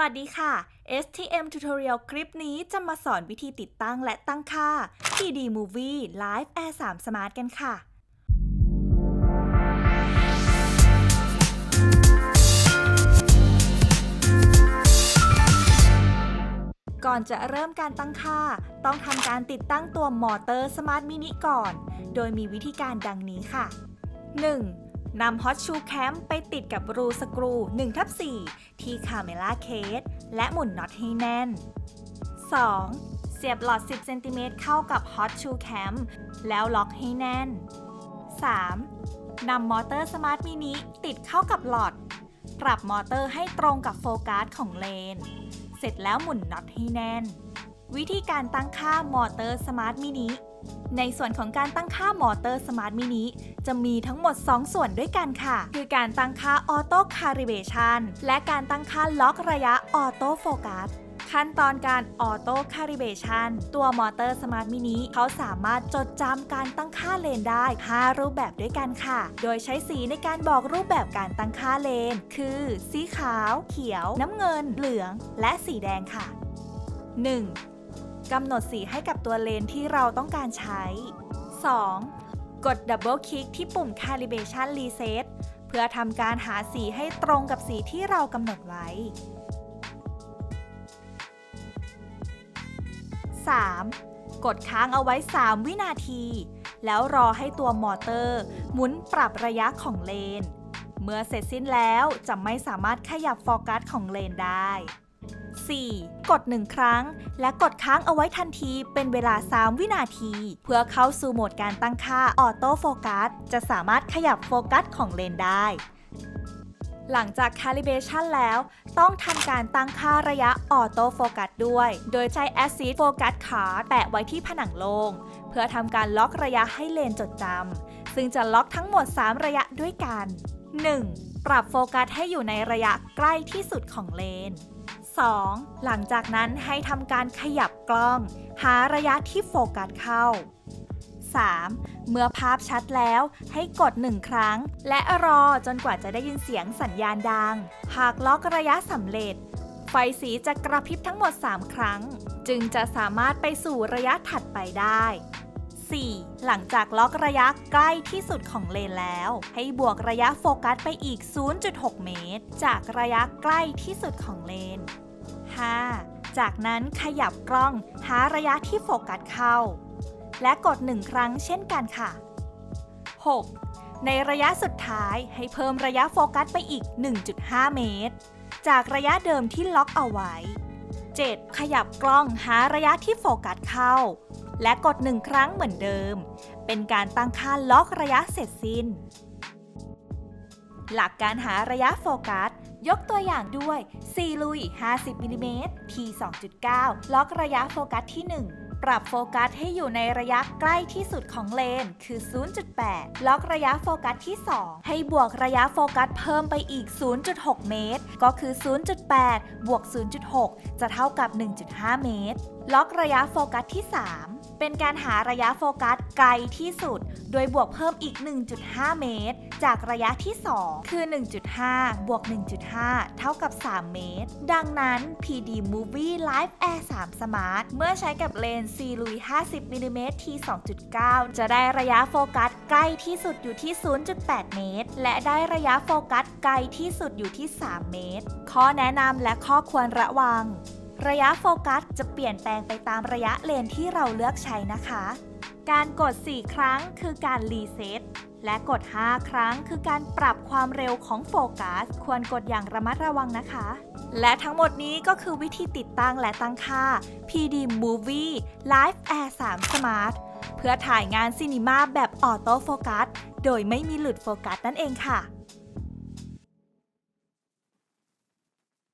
วัสดีค่ะ STM Tutorial คลิปนี้จะมาสอนวิธีติดตั้งและตั้งค่า PD Movie Live Air 3 Smart กันค่ะ ก่อนจะเริ่มการตั้งค่า ต้องทำการติดตั้งตัวมอเตอร์ Smart Mini ก่อน โดยมีวิธีการดังนี้ค่ะ 1. นำ Hot Shoe Cam ไปติดกับรูสกรู1ทับ4ที่ Camera Case และหมุนน็อตให้แน่น 2. เสียบหลอด 10 เซนติเมตรเข้ากับ Hot Shoe Cam แล้วล็อกให้แน่น 3. นำมอเตอร์ Smart Mini ติดเข้ากับหลอด ปรับมอเตอร์ให้ตรงกับโฟกัสของเลน เสร็จแล้วหมุนน็อตให้แน่น วิธีการตั้งค่ามอเตอร์ Smart Mini ในส่วนของการตั้งค่ามอเตอร์ Smart Mini จะมีทั้งหมด 2 ส่วนด้วยกันค่ะ คือการตั้งค่า Auto Calibration และการตั้งค่าล็อกระยะ Auto Focus ขั้นตอนการ Auto Calibration ตัวมอเตอร์ Smart Mini เขาสามารถจดจำการตั้งค่าเลนได้ 5 รูปแบบด้วยกันค่ะ โดยใช้สีในการบอกรูปแบบการตั้งค่าเลน คือ สีขาว เขียว น้ำเงิน เหลือง และสีแดงค่ะ 1. กำหนดสีให้กับตัวเลนที่เราต้องการใช้ 2. กดดับเบิลคลิกที่ปุ่ม Calibration Reset เพื่อทำการหาสีให้ตรงกับสีที่เรากำหนดไว้ 3. กดค้างเอาไว้ 3 วินาที แล้วรอให้ตัวมอเตอร์ หมุนปรับระยะของเลน เมื่อเสร็จสิ้นแล้วจะไม่สามารถขยับโฟกัสของเลนได้ 4. กด 1 ครั้ง และกดค้างเอาไว้ทันทีเป็นเวลา 3 วินาที เพื่อเข้าสู่โหมดการตั้งค่าออโต้โฟกัสจะสามารถขยับโฟกัสของเลนได้หลังจาก calibration แล้ว ต้องทำการตั้งค่าระยะออโต้โฟกัสด้วย โดยใช้ Acid Focus Card แปะไว้ที่ผนังโล่งเพื่อทำการล็อกระยะให้เลนจดจำ ซึ่งจะล็อกทั้งหมด 3 ระยะด้วยกัน 1. ปรับโฟกัสให้อยู่ในระยะใกล้ที่สุดของเลน 2. หลังจากนั้นให้ทำการขยับกล้อง หาระยะที่โฟกัสเข้า 3. เมื่อภาพชัดแล้วให้กด 1 ครั้ง และรอจนกว่าจะได้ยินเสียงสัญญาณดัง หากล็อกระยะสำเร็จ ไฟสีจะกระพริบทั้งหมด 3 ครั้ง จึงจะสามารถไปสู่ระยะถัดไปได้ 4. หลังจากล็อกระยะใกล้ที่สุดของเลนแล้ว ให้บวกระยะโฟกัสไปอีก 0.6 เมตร จากระยะใกล้ที่สุดของเลน 5. จากนั้นขยับกล้องหาระยะที่โฟกัสเข้า และกด 1 ครั้งเช่นกันค่ะ 6. ในระยะสุดท้ายให้เพิ่มระยะโฟกัสไปอีก 1.5 เมตร จากระยะเดิมที่ล็อกเอาไว้ 7. ขยับกล้องหาระยะที่โฟกัสเข้า และกด 1 ครั้งเหมือนเดิม เป็นการตั้งค่าล็อกระยะเสร็จสิ้น หลักการหาระยะโฟกัส ยกตัวอย่างด้วย 4 ลุย 50 มิลลิเมตร T 2.9 ล็อกระยะโฟกัสที่ 1 ปรับโฟกัสให้อยู่ในระยะใกล้ที่สุดของเลนคือ 0.8 ล็อกระยะโฟกัสที่ 2 ให้บวกระยะโฟกัสเพิ่มไปอีก 0.6 เมตร ก็คือ 0.8 บวก 0.6 จะเท่ากับ 1.5 เมตร ล็อกระยะโฟกัสที่ 3เป็นการหาระยะโฟกัสไกลที่สุด โดยบวกเพิ่มอีก 1.5 เมตร จากระยะที่ 2 คือ 1.5 บวก 1.5 เท่ากับ 3 เมตร ดังนั้น PD Movie Live Air 3 Smart เมื่อใช้กับเลนซีลุย50มิลลิเมตร T 2.9 จะได้ระยะโฟกัสใกล้ที่สุดอยู่ที่ 0.8 เมตร และได้ระยะโฟกัสไกลที่สุดอยู่ที่ 3 เมตร ข้อแนะนำและข้อควรระวัง ระยะโฟกัสจะเปลี่ยนแปลงไปตามระยะเลนที่เราเลือกใช้นะคะ การกด 4 ครั้งคือการรีเซ็ต และกด 5 ครั้งคือการปรับความเร็วของโฟกัส ควรกดอย่างระมัดระวังนะคะ และทั้งหมดนี้ก็คือวิธีติดตั้งและตั้งค่า PD Movie Live Air 3 Smart เพื่อถ่ายงานซีนีมาแบบออโต้โฟกัส โดยไม่มีหลุดโฟกัสนั่นเองค่ะ